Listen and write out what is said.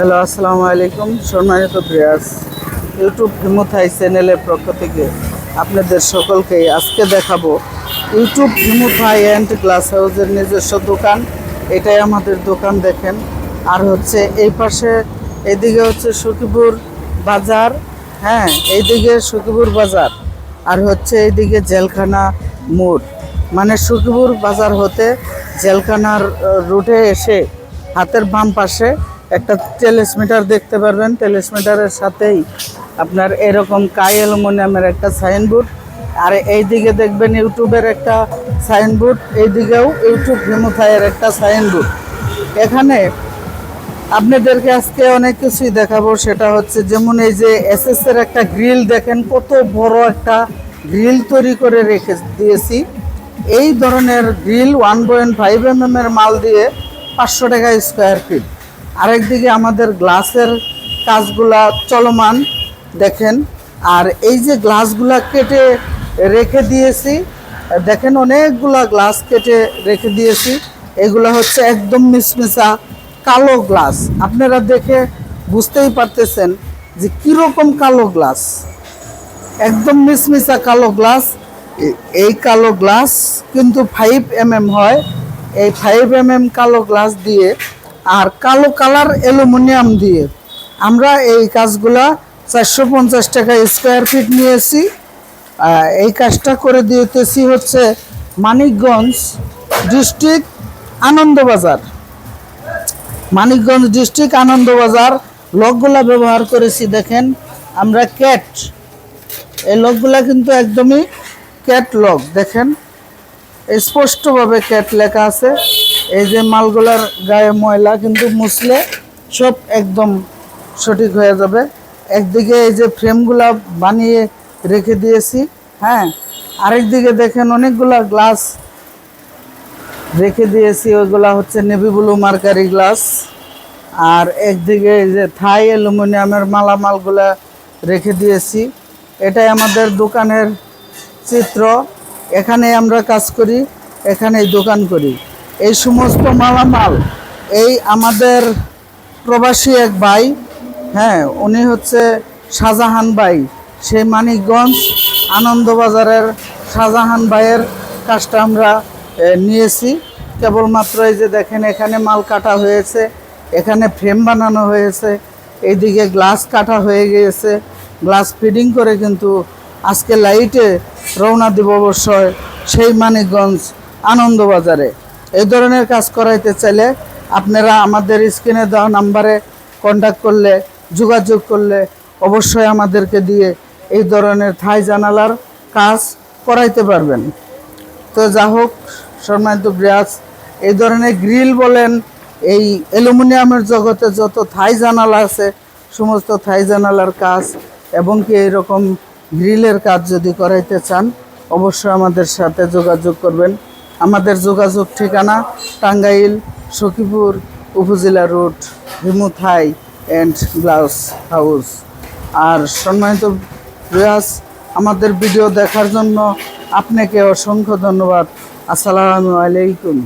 Hello, আসসালামু আলাইকুম। সম্মানিত প্রিয়াস ইউটিউব হিমুথাই চ্যানেলের পক্ষ থেকে আপনাদের সকলকে আজকে দেখাবো ইউটিউব হিমুথাই অ্যান্ড গ্লাস হাউসের নিজস্ব দোকান। এটাই আমাদের দোকান, দেখেন। আর হচ্ছে এই পাশে এইদিকে হচ্ছে সখীপুর বাজার। হ্যাঁ এইদিকে সখীপুর বাজার। আর হচ্ছে এইদিকে জেলখানা মোড়। মানে সখীপুর বাজার হতে জেলখানার রুটে এসে হাতের বাম পাশে একটা টেলিসমিটার দেখতে পারবেন। টেলিসমিটারের সাথেই আপনার এরকম কাই অ্যালুমিনিয়ামের একটা সাইনবোর্ড। আর এইদিকে দেখবেন ইউটিউবের একটা সাইনবোর্ড, এইদিকেও ইউটিউব হিমোথাইয়ের একটা সাইনবোর্ড। এখানে আপনাদেরকে আজকে অনেক কিছুই দেখাবো। সেটা হচ্ছে যেমন এই যে এসএস এর একটা গ্রিল দেখেন, কত বড় একটা গ্রিল তৈরি করে রেখে দিয়েছি। এই ধরনের grill one point five M এর মাল দিয়ে পাঁচশো টাকা স্কোয়ার ফিট আরেকদিকে আমাদের গ্লাসের কাজগুলা চলমান, দেখেন। আর এই যে গ্লাসগুলা কেটে রেখে দিয়েছি, দেখেন অনেকগুলা গ্লাস কেটে রেখে দিয়েছি। এগুলো হচ্ছে একদম মিসমিসা কালো গ্লাস। আপনারা দেখে বুঝতেই পারতেছেন যে কীরকম কালো গ্লাস। একদম মিসমিসা কালো গ্লাস। এই কালো গ্লাস কিন্তু ফাইভ এম এম হয়। এই ফাইভ এম এম কালো গ্লাস দিয়ে আর কালো কালার অ্যালুমিনিয়াম দিয়ে। আমরা এই কাজগুলা চারশো পঞ্চাশ টাকা স্কোয়ার ফিট নিয়েছি। এই কাজটা করে দিতেছি হচ্ছে মানিকগঞ্জ ডিস্ট্রিক্ট আনন্দবাজার। মানিকগঞ্জ ডিস্ট্রিক্ট আনন্দবাজার লকগুলা ব্যবহার করেছি, দেখেন আমরা ক্যাট এই লকগুলা কিন্তু একদমই ক্যাট লক দেখেন। স্পষ্টভাবে ক্যাট লেখা আছে। এই যে মালগুলার গায়ে ময়লা কিন্তু মুছলে সব একদম সঠিক হয়ে যাবে। একদিকে এই যে ফ্রেমগুলা বানিয়ে রেখে দিয়েছি হ্যাঁ? আরেকদিকে দেখেন অনেকগুলা গ্লাস রেখে দিয়েছি, ওইগুলা হচ্ছে নেভি ব্লু মার্কারি গ্লাস। আর একদিকে এই যে থাই অ্যালুমিনিয়ামের মালামালগুলা রেখে দিয়েছি। এটাই আমাদের দোকানের চিত্র। এখানে আমরা কাজ করি, এখানেই দোকান করি। এই সমস্ত মালামাল, এই আমাদের প্রবাসী এক ভাই হ্যাঁ উনি হচ্ছে শাহজাহান ভাই। সেই মানিকগঞ্জ আনন্দবাজারের শাহজাহান ভাইয়ের কাজটা আমরা নিয়েছি। কেবলমাত্র এই যে দেখেন, এখানে মাল কাটা হয়েছে, এখানে ফ্রেম বানানো হয়েছে, এইদিকে গ্লাস কাটা হয়ে গিয়েছে। গ্লাস ফিডিং করে কিন্তু আজকে লাইটে রওনা দিব অবশ্যই সেই মানিকগঞ্জ আনন্দবাজারে। এই ধরনের কাজ করাইতে চাইলে আপনারা আমাদের স্ক্রিনে দেওয়া নাম্বারে কন্ট্যাক্ট করলে, যোগাযোগ করলে অবশ্যই আমাদেরকে দিয়ে এই ধরনের থাই জানালার কাজ করাইতে পারবেন। তো যা হোক, সম্মানিত ব্রিয়াস এই ধরনের গ্রিল বলেন, এই অ্যালুমিনিয়ামের জগতে যত থাই জানালা আছে, সমস্ত থাই জানালার কাজ এবং কি এরকম গ্রিলের কাজ যদি করাইতে চান, অবশ্যই আমাদের সাথে যোগাযোগ করবেন। আমাদের যোগাযোগ ঠিকানা টাঙ্গাইল, সখীপুর উপজেলা রোড হিমুথাই অ্যান্ড গ্লাউস হাউস। আর সম্মানিত প্রয়াস আমাদের ভিডিও দেখার জন্য আপনাকে অসংখ্য ধন্যবাদ। আসসালামু আলাইকুম।